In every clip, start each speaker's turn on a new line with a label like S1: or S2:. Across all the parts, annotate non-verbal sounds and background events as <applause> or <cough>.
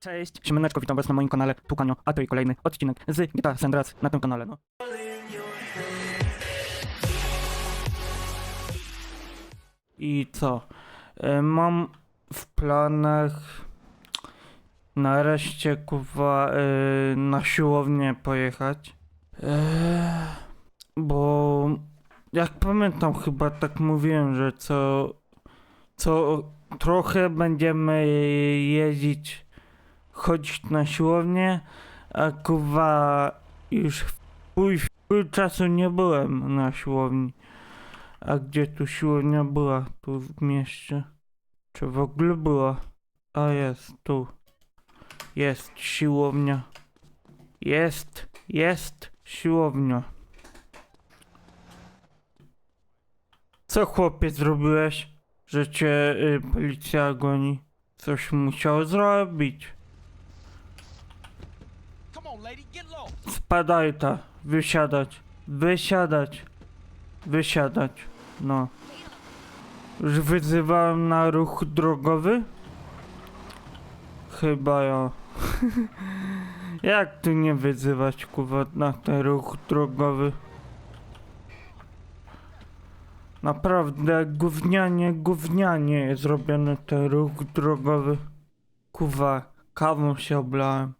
S1: Cześć, siemaneczko, witam was na moim kanale Tukanio, a to i kolejny odcinek z GTA San Andreas na tym kanale, no. I co? E, Mam w planach nareszcie kuwa e, na siłownię pojechać. E, Bo jak pamiętam chyba tak mówiłem, że co co trochę będziemy jeździć chodzić na siłownię, a kuwa już w pół, w czasu nie byłem na siłowni. A gdzie tu siłownia była? Tu w mieście? Czy w ogóle była? A jest, tu. Jest siłownia. Jest, jest siłownia. Co chłopiec zrobiłeś, że cię y, policja goni? Coś musiał zrobić.
S2: Come on, lady, get low.
S1: Spadaj ta, wysiadać, wysiadać, wysiadać, no. Już wyzywałem na ruch drogowy? Chyba ja. <laughs> Jak tu nie wyzywać, kuwa, na ten ruch drogowy? Naprawdę gównianie, gównianie jest zrobiony ten ruch drogowy. Kuwa, kawą się oblałem.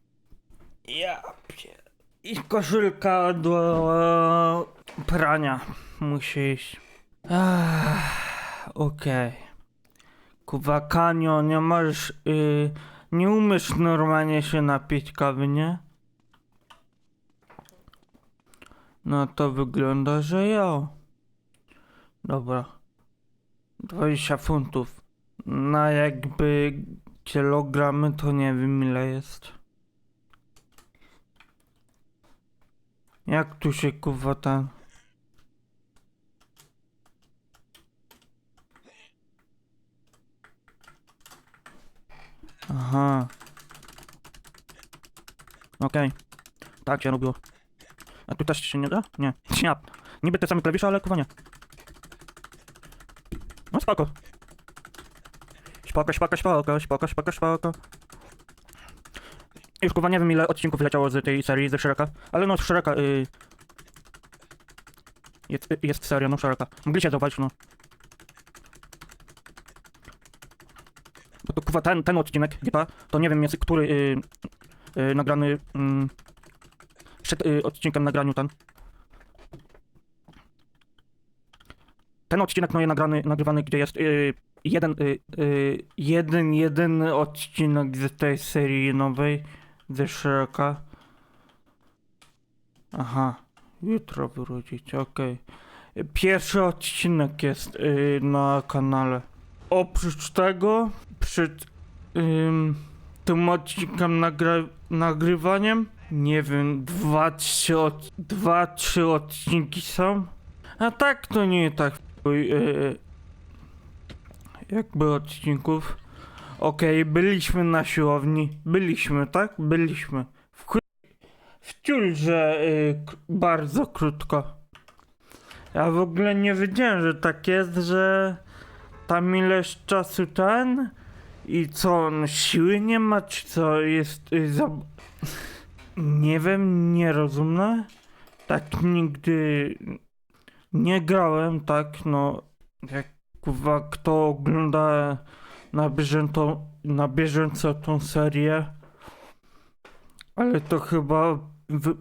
S1: Ja pier... I koszulka do prania musi iść. Okej. Kuwa Kanio, nie możesz... y, nie umiesz normalnie się napić kawy, nie? No to wygląda, że ja. Dobra. 20 funtów. Na jakby kilogramy to nie wiem ile jest. Jak tu się kuwa ten... Aha. Okej. Tak się robiło. A tu też się nie da? Nie. Nie. Niby te same klawisze, ale kuwa nie. No spoko. Spoko, spoko, spoko, spoko, spoko, spoko. Już kuwa nie wiem ile odcinków leciało z tej serii, ze Shreka, ale no Shreka, y... Jest, jest seria, no Shreka. Mogliście zobaczyć, no. Bo to kuwa ten, ten odcinek, GTA, to nie wiem jest który y, y, nagrany y, przed y, odcinkiem nagraniu ten. Ten odcinek no jest nagrany, nagrywany, gdzie jest y, jeden, y, y, jeden, jedyny odcinek z tej serii nowej ze Shreka. Aha, jutro wrócić, okej. Pierwszy odcinek jest y, na kanale. Oprócz tego, przed ym, tym odcinkiem nagra nagrywaniem, nie wiem, dwa, trzy, od dwa, trzy odcinki są. A tak to nie tak chuj, y, jakby odcinków. Okej, byliśmy na siłowni. Byliśmy, tak? Byliśmy. W, chuj- w ciulże y, bardzo krótko. Ja w ogóle nie wiedziałem, że tak jest, że tam ileś czasu ten i co, on siły nie ma, czy co jest y, za... Nie wiem, nie rozumiem. Tak nigdy nie grałem, tak, no, jak Kurwa, kto ogląda na bieżąco, na bieżąco tą serię, ale to chyba w,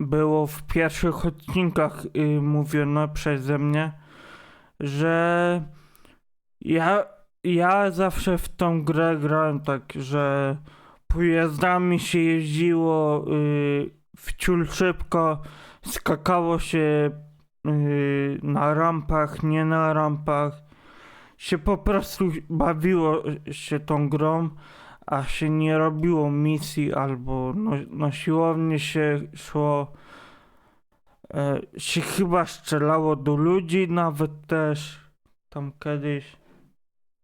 S1: było w pierwszych odcinkach y, mówione przeze mnie, że ja, ja zawsze w tą grę grałem tak, że pojazdami się jeździło y, w ciul szybko, skakało się yy, na rampach, nie na rampach. Się po prostu bawiło się tą grą, a się nie robiło misji albo no, na siłownię się szło. E, się chyba strzelało do ludzi nawet też tam kiedyś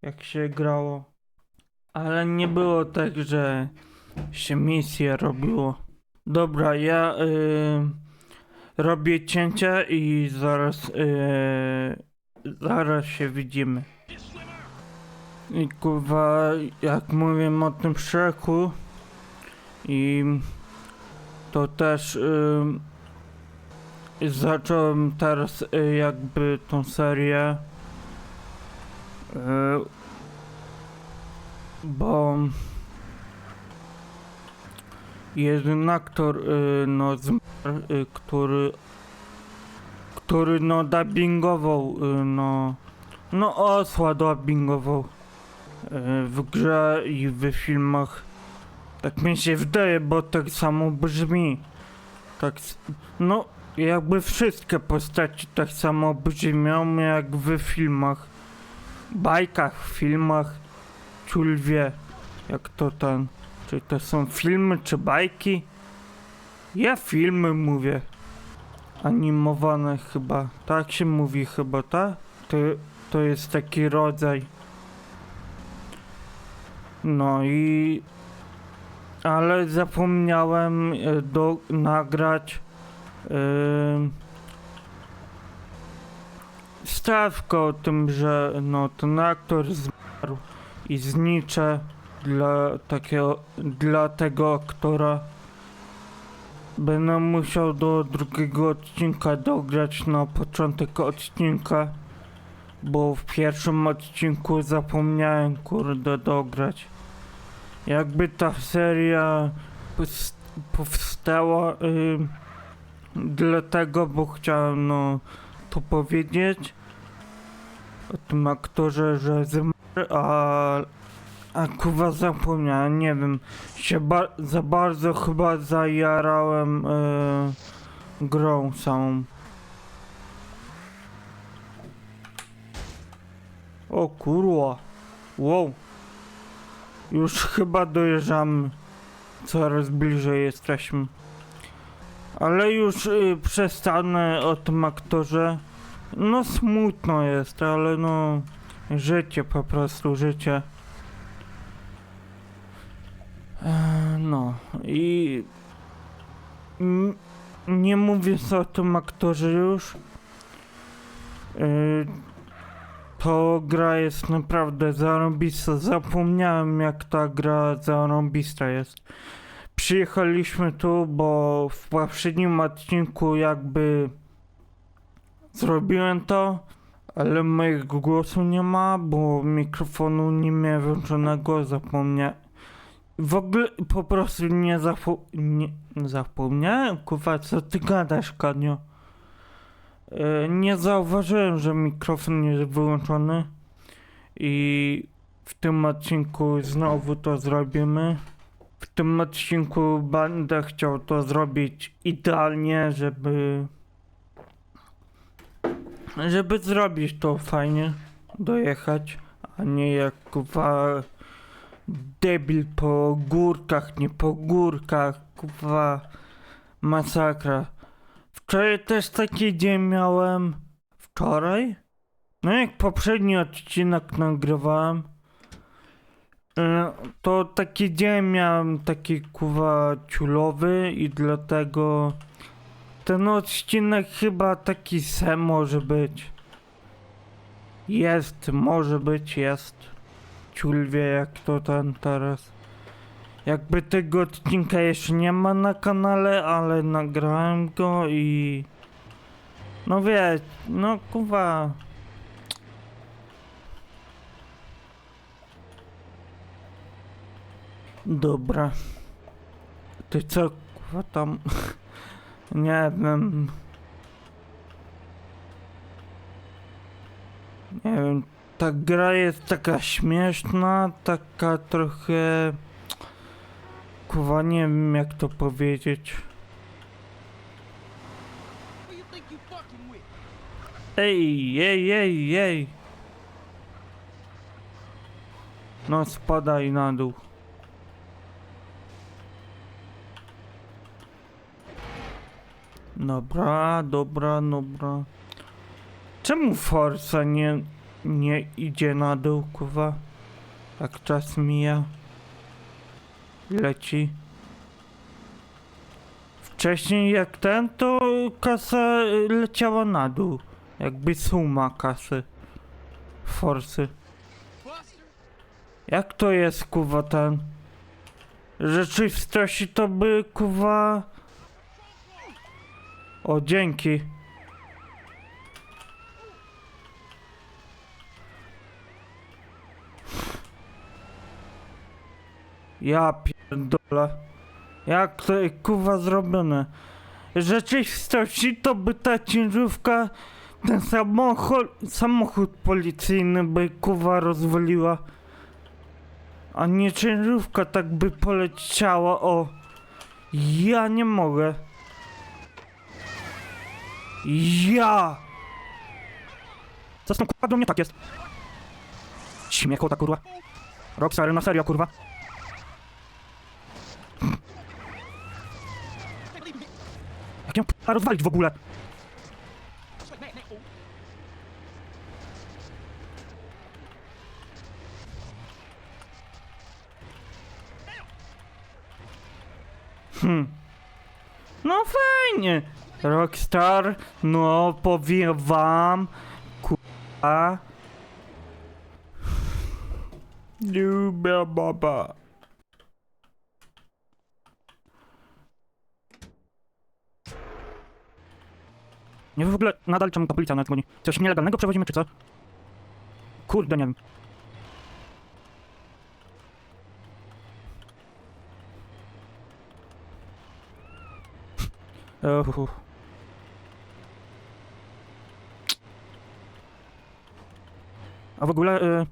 S1: jak się grało. Ale nie było tak, że się misje robiło. Dobra, ja yy, robię cięcia i zaraz yy, zaraz się widzimy. I kurwa, jak mówię o tym Shreku i to też ym, zacząłem teraz y, jakby tą serię y, bo jeden aktor y, no zmarł, y, który który no dubbingował y, no no osła dubbingował. y, w grze i w filmach. Tak mi się wydaje, bo tak samo brzmi. Tak no jakby wszystkie postaci tak samo brzmią jak w filmach. Bajkach, filmach. Ciul wie jak to ten czy to są filmy czy bajki. Ja filmy mówię. Animowane chyba. Tak się mówi chyba tak? To, to jest taki rodzaj no i ale zapomniałem e, do, nagrać yy, stawkę o tym, że no ten aktor zmarł i zniczę dla takiego, dla tego aktora. Będę musiał do drugiego odcinka dograć na początek odcinka bo w pierwszym odcinku zapomniałem kurde dograć jakby ta seria powstała y, dlatego, bo chciałem no to powiedzieć o tym aktorze, że zmarł, a, a kurwa zapomniałem, nie wiem, się ba- za bardzo chyba zajarałem y, grą samą. O kurwa, wow. Już chyba dojeżdżamy. Coraz bliżej jesteśmy. Ale już y, przestanę o tym aktorze. No smutno jest, ale no życie po prostu, życie. E, no i n- nie mówię o tym aktorze już. Y, to gra jest naprawdę zarąbista. Zapomniałem jak ta gra zarąbista jest. Przyjechaliśmy tu, bo w poprzednim odcinku jakby zrobiłem to, ale mojego głosu nie ma, bo mikrofonu nie miałem włączonego, zapomniałem. W ogóle po prostu nie, zapo- nie zapomniałem, kurwa, co ty gadasz, Kanio? E, Nie zauważyłem, że mikrofon jest wyłączony i w tym odcinku znowu to zrobimy. W tym odcinku będę chciał to zrobić idealnie, żeby żeby zrobić to fajnie, dojechać, a nie jak kuwa debil po górkach, nie po górkach, kuwa masakra. Wczoraj też taki dzień miałem. Wczoraj? No jak poprzedni odcinek nagrywałem. e, To taki dzień miałem taki kuwa ciulowy i dlatego ten odcinek chyba taki se może być. Jest, może być, jest. Ciul wie jak to ten teraz. Jakby tego odcinka jeszcze nie ma na kanale, ale nagrałem go i... No wie, no kuwa... Dobra. Ty co kuwa tam... <laughs> nie wiem... Nie wiem, ta gra jest taka śmieszna, taka trochę... Nie wiem jak to powiedzieć. Ej, ej, ej, ej. No spadaj na dół. Dobra, dobra, dobra. Czemu Forza nie, nie idzie na dół, kuwa? Jak czas mija. Leci. Wcześniej jak ten, to kasa y, leciała na dół. Jakby suma kasy. Forsy. Jak to jest, kuwa, ten? Rzeczywistości to by, kuwa... O, dzięki. Ja pierdolę. Jak to jest, kuwa, zrobione? Rzeczywistości to by ta ciężówka, ten samochód, samochód policyjny by, kuwa, rozwaliła. A nie ciężówka tak by poleciała, o. Ja nie mogę. Ja! Co z tą kurwa do mnie tak jest? Śmiechu ta kurwa. Roxary na serio kurwa. Jak ją rozwalić w ogóle? Hmm. No fajnie. Rockstar, no powiem wam, kurwa. Lubię baba. Nie w ogóle nadal czemu ta policja nas goni. Coś nielegalnego przewozimy czy co? Kurde, nie wiem. <laughs> Uhu. A w ogóle, y,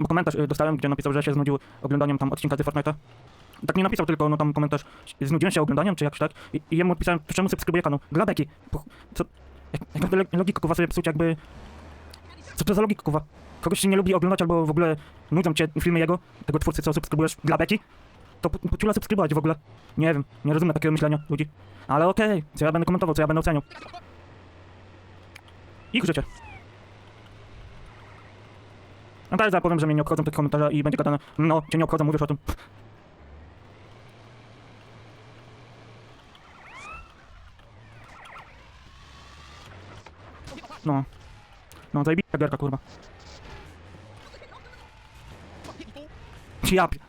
S1: bo komentarz y, dostałem, gdzie napisał, że się znudził oglądaniem tam odcinka z Fortnite'a. Tak nie napisał, tylko no tam komentarz, znudziłem się oglądaniem, czy jakoś tak. I, i jemu odpisałem, czemu subskrybuję kanał? Dla beki. Po- Co? Jak, jak logika kuwa sobie psuć, jakby... Co to za logika kuwa? Kogoś się nie lubi oglądać, albo w ogóle nudzą cię filmy jego, tego twórcy, co subskrybujesz dla beki? To po, po subskrybować w ogóle. Nie wiem, nie rozumiem takiego myślenia ludzi. Ale okej, co ja będę komentował, co ja będę oceniał. Ich życie. No tak, zapowiem, że mnie nie obchodzą te komentarze i będzie gadane, no, cię nie obchodzą, mówisz o tym. No. No, zajebista gierka, kurwa. Ja pi-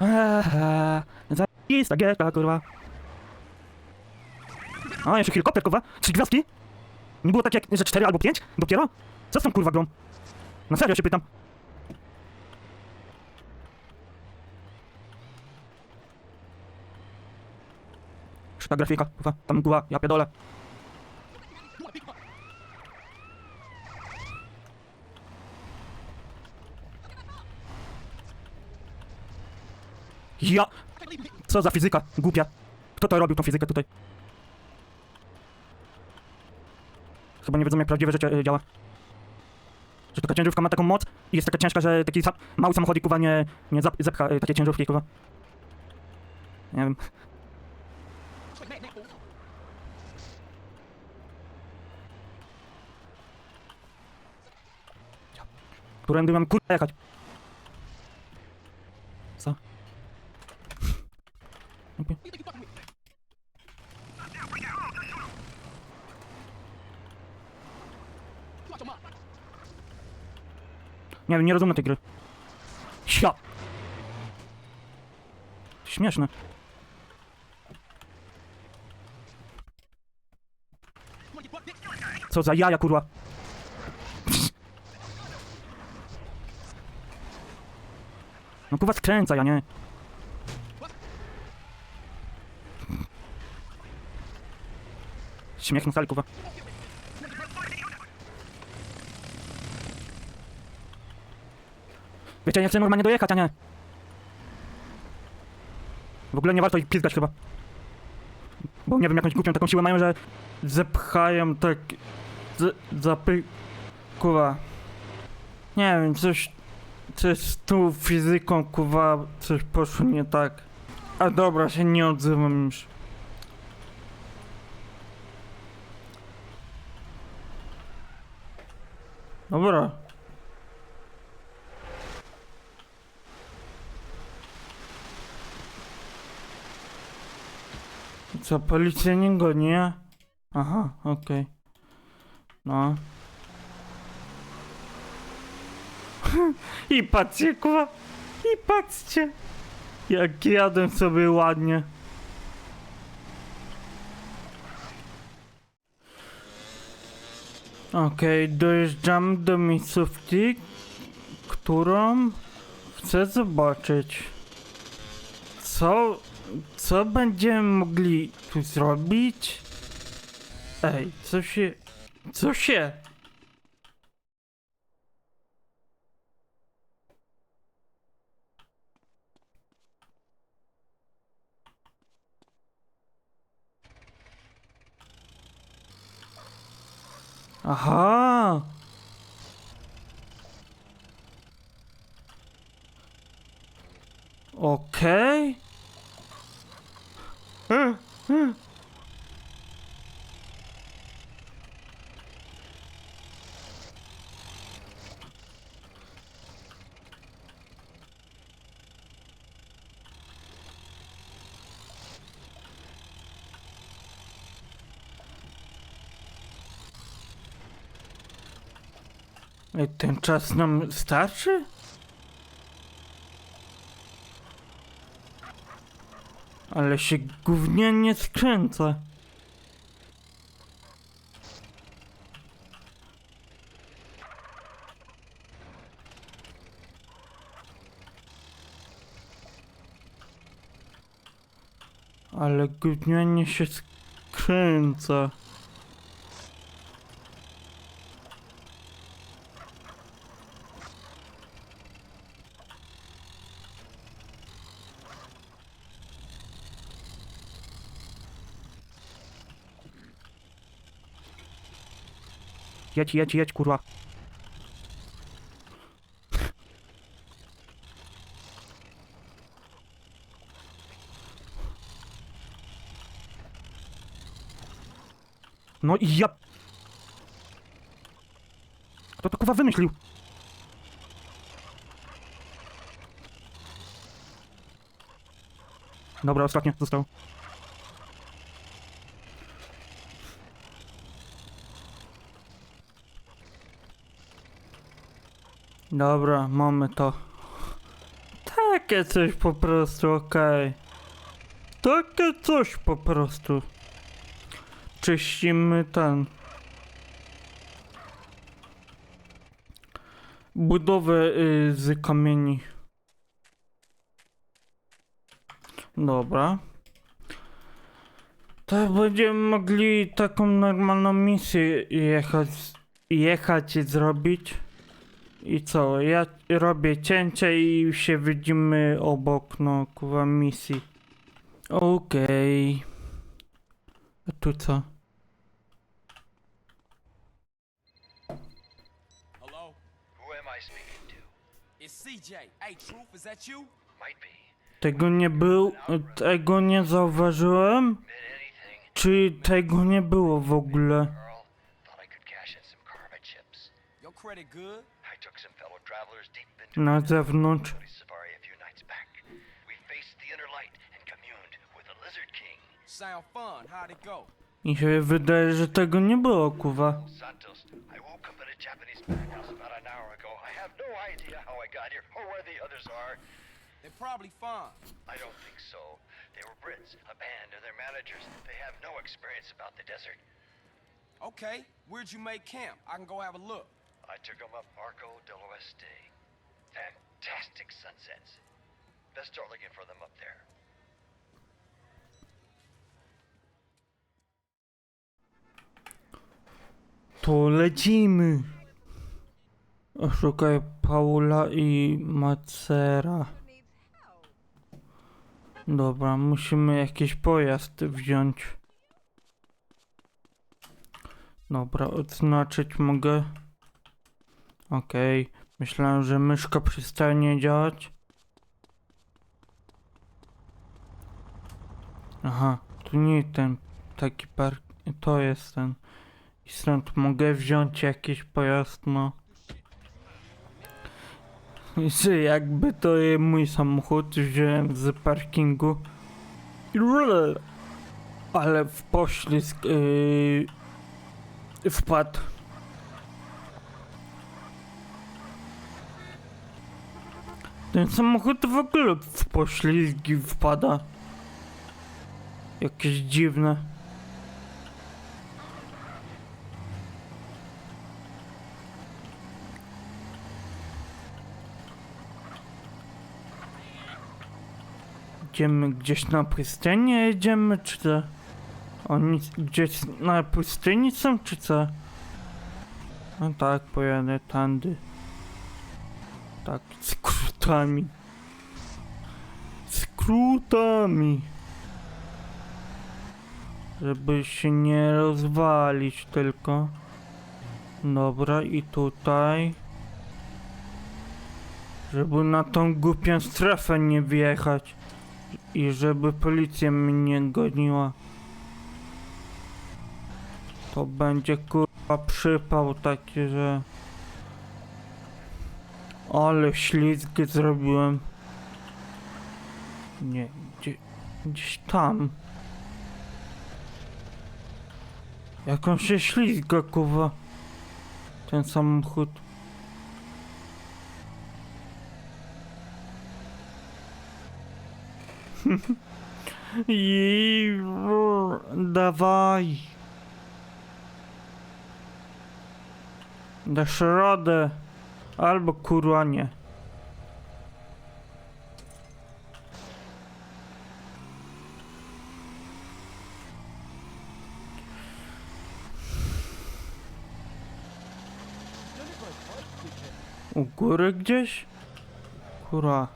S1: Eee, zajebista gierka, kurwa. A, jeszcze helikopter, kurwa. Trzy gwiazdki? Nie było tak jak, że cztery albo pięć? Dopiero? Co z tą kurwa grą? Na serio się pytam. Szta grafika, kurwa. Tam kurwa, ja pierdolę. Ja... Co za fizyka, głupia. Kto to robił, tą fizykę tutaj? Chyba nie wiedzą, jak prawdziwe życie y, działa. Że taka ciężarówka ma taką moc i jest taka ciężka, że taki sa mały samochodzik, kuwa, nie, nie zap zepcha y, ciężarówki, kuwa. Nie wiem. Którędy mam kurwa jechać? Co? Nie wiem, nie rozumiem tej gry. Ja! Śmieszne. Co za jaja, kurwa. No kurwa skręca, ja nie. Śmiech na sali, kurwa. Wiecie, ja chcę normalnie dojechać, a nie. W ogóle nie warto ich pizgać chyba. Bo nie wiem, jakąś głupią taką siłę mają, że zepchają tak... Z, zapy... Kuwa. Nie wiem, coś... Coś z tą fizyką, kuwa, coś poszło nie tak. A dobra, się nie odzywam już. Dobra. Co, policja nie goni? ja? Aha, okej. No. I patrzcie, kurwa. I patrzcie. Jak jadę sobie ładnie. Okej, dojeżdżamy do miejscówki, którą chcę zobaczyć. Co, co będziemy mogli tu zrobić? Ej, co się, co się? Aha! Okej. Hmm, Ten czas nam starczy? Ale się gównianie skręca. Ale gównianie się skręca. Jedź, jedź, jedź, kurwa. No i ja... Kto to kurwa wymyślił? Dobra, ostatnie został. Dobra, mamy to. Takie coś po prostu, okej. Takie coś po prostu. Czyścimy ten. Budowę y, z kamieni. Dobra. To będziemy mogli taką normalną misję jechać, jechać i zrobić. I co? Ja robię cięcie i się widzimy obok, no, kuwa misji. Okej. A tu co?
S2: Hello?
S3: Who am I speaking to?
S2: It's CJ. Hey, Truth, is that you?
S3: Might be.
S1: Tego nie był, tego nie zauważyłem? Czy tego nie było w ogóle?
S2: Your credit good?
S3: Travelers deep into
S1: Na zewnątrz.
S3: Holy Safari a few nights back. We faced the inner light and communed with the Lizard King.
S2: Sound fun. How'd it go?
S1: Mi się wydaje, że tego nie było, kuwa.
S3: Santos, I woke up at a Japanese bathhouse about an hour ago. I have no idea how I got here or where the others are.
S2: They're probably fine.
S3: I don't think so. They were Brits, a band, and their managers. They have no experience about the desert.
S2: Okay, where'd you make camp? I can go have a look.
S3: I took them up Arco del Oeste. Fantastic sunsets. Best start looking for them up there.
S1: To lecimy. Szukaj Paula i Macera. Dobra, musimy jakiś pojazd wziąć. Dobra, odznaczyć mogę. Okej, myślałem, że myszka przestanie działać. Aha, tu nie ten taki park, to jest ten. I stąd mogę wziąć jakiś pojazd, no. Że jakby to mój samochód, wziąłem z parkingu. Ale w poślizg yy, wpadł. Ten samochód w ogóle w poślizgi wpada. Jakieś dziwne. Idziemy gdzieś na pustynię, jedziemy, czy co? Oni gdzieś na pustyni są, czy co? No tak, pojadę tandy. Tak, skrótami. Skrótami. Żeby się nie rozwalić tylko. Dobra, i tutaj. Żeby na tą głupią strefę nie wjechać. I żeby policja mnie nie goniła. To będzie kurwa przypał taki, że... Ale ślizg zrobiłem. Nie, gdzie, gdzieś tam. Jak on się ślizga, kurwa. Ten samochód. I <laughs> dawaj. Dasz radę. Albo kurwa nie. U góry gdzieś? Kurwa.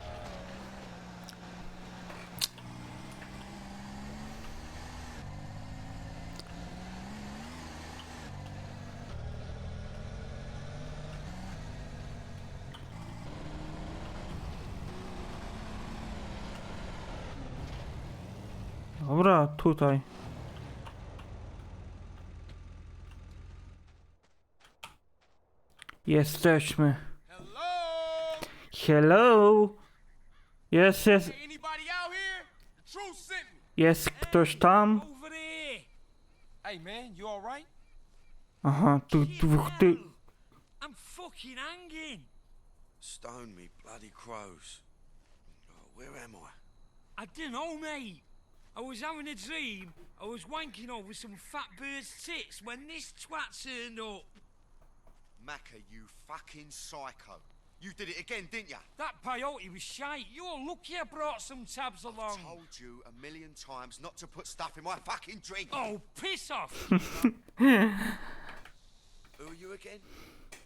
S1: Dobra, tutaj. Jesteśmy.
S2: Hello?
S1: Hello? Jest, jest, jest ktoś tam? Aha, tu dwóch ty...
S4: I'm fucking hanging!
S5: Stone me bloody crows. Where am I?
S4: I don't know, mate. I was having a dream. I was wanking over some fat bird's tits when this twat turned up.
S5: Macca, you fucking psycho. You did it again, didn't you?
S4: That peyote was shite. You're lucky I brought some tabs along.
S5: I Told you a million times not to put stuff in my fucking drink.
S4: Oh, piss off! <laughs>
S5: Who are you again?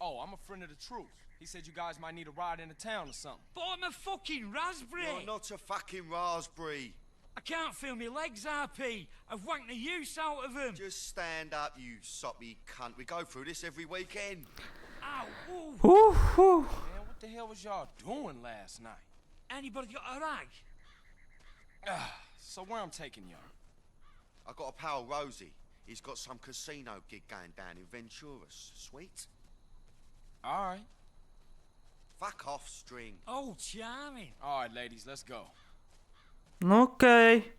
S2: Oh, I'm a friend of the truth. He said you guys might need a ride into town or something.
S4: but I'm a fucking raspberry.
S5: You're not a fucking raspberry.
S4: I can't feel my legs, RP. I've wanked the use out of them.
S5: Just stand up, you soppy cunt. We go through this every weekend.
S4: Ow, ooh.
S1: Uhu.
S2: Man, what the hell was y'all doing last night?
S4: Anybody got a rag?
S2: Ah, so where I'm taking y'all?
S5: I got a pal, Rosie. He's got some casino gig going down in Ventura. Sweet?
S2: All right.
S5: Fuck off, string.
S4: Oh, charming.
S2: All right, ladies, let's go.
S1: No okej.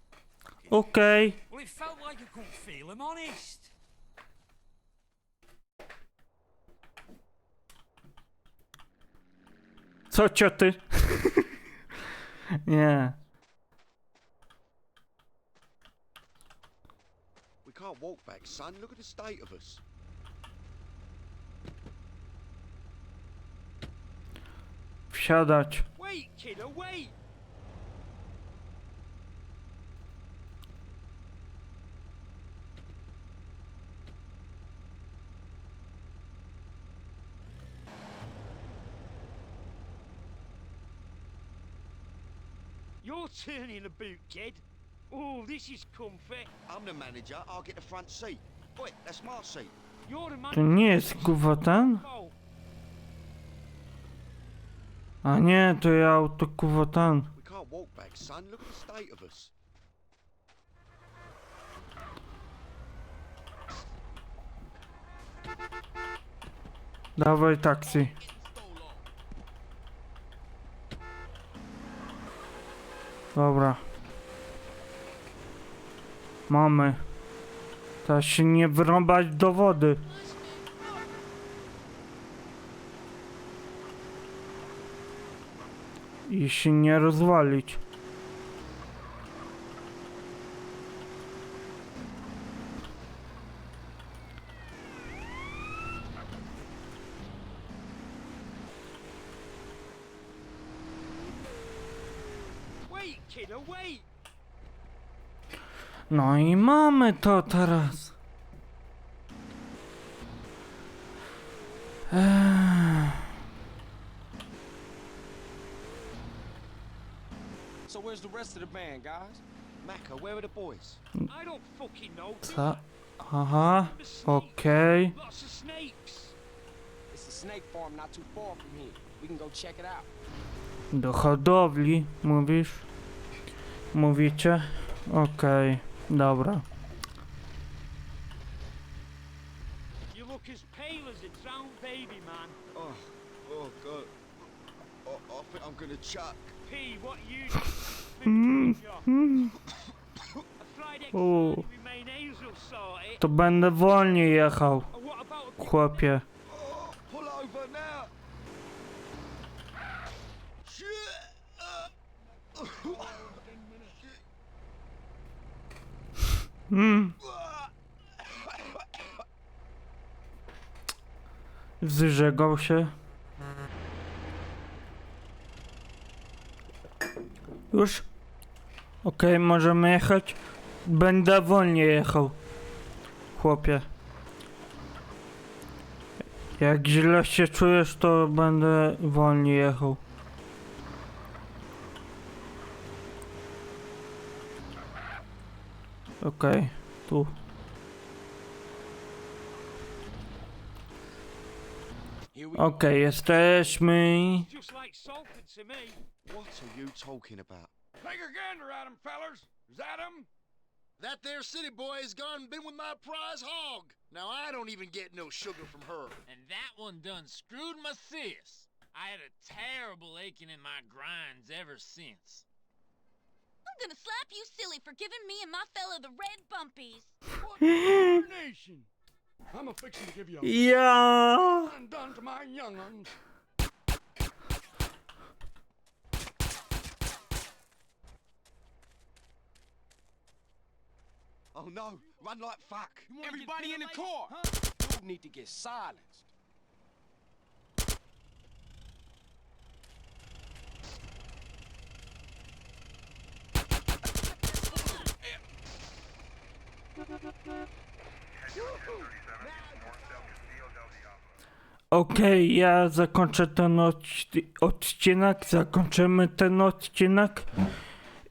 S1: Okej.
S4: Well, it felt like I couldn't feel him, honest.
S1: Co cioty? <laughs> Nie.
S5: We can't walk back, son. Look at the state of us.
S1: Wsiadać.
S4: Wait, kiddo, wait! You're turning a boot, kid. Oh, this is comfy.
S5: I'm the manager. I'll get the front seat. Wait, that's my seat.
S4: You're the.
S1: To nie jest kurwa ten?
S4: Oh,
S1: A nie, to ja auto kurwa ten.
S5: We can't walk back, son. Look at the state of us.
S1: Dawaj taksi. Dobra. Mamy. Teraz się nie wrąbać do wody. i się nie rozwalić. No i mamy to teraz. Eee,
S2: So where's the rest of the band, guys?
S5: Macca, where are the boys?
S4: I don't fucking know.
S1: co? Aha, okej.
S4: Lots of snakes.
S2: It's a snake farm not too far from here. We can go check it out.
S1: Do hodowli, mówisz? Mówicie? Okej, dobra.
S4: You look as pale as a drowned baby, man.
S5: Oh, oh God. Oh, I think I'm gonna chuck.
S4: P, what you think A fried egg
S1: Oh.
S4: salad with mayonnaise will sort it.
S1: To będę wolniej jechał,
S4: And what about a
S1: chłopie. Mm. Zżegał się. Już? Okej, możemy jechać. Będę wolniej jechał. Chłopie. Jak źle się czujesz, to będę wolniej jechał. Okej, tu.
S2: Here we
S1: jesteśmy.
S4: just like sulphur to me?
S5: what are you talking about?
S6: Take a gander at him, fellers. Is that him?
S7: That there city boy has gone and been with my prize hog. Now I don't even get no sugar from her.
S8: And that one done screwed my sis. I had a terrible aching in my grinds ever since.
S9: I'm gonna slap you silly for giving me and my fella the red bumpies.
S6: What nation? I'm a fixing to give you a
S1: Ja.
S6: undone to my young uns.
S5: Oh no, run like fuck.
S2: Everybody in the car. You need to get silenced.
S1: Okej, ja zakończę ten odci- odcinek, zakończymy ten odcinek.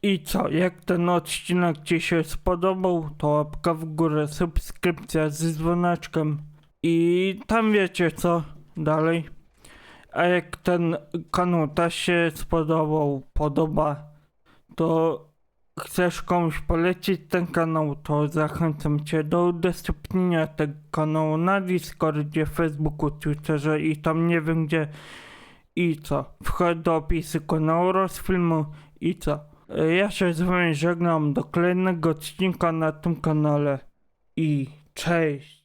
S1: I co, jak ten odcinek Ci się spodobał, to łapka w górę, subskrypcja z dzwoneczkiem. I tam wiecie co dalej. A jak ten kanał też się spodobał, podoba, to chcesz komuś polecić ten kanał, to zachęcam Cię do udostępnienia tego kanału na Discordzie, Facebooku, Twitterze i tam nie wiem gdzie. I co? Wchodź do opisu kanału oraz filmu i co? Ja się z Wami żegnam do kolejnego odcinka na tym kanale i cześć!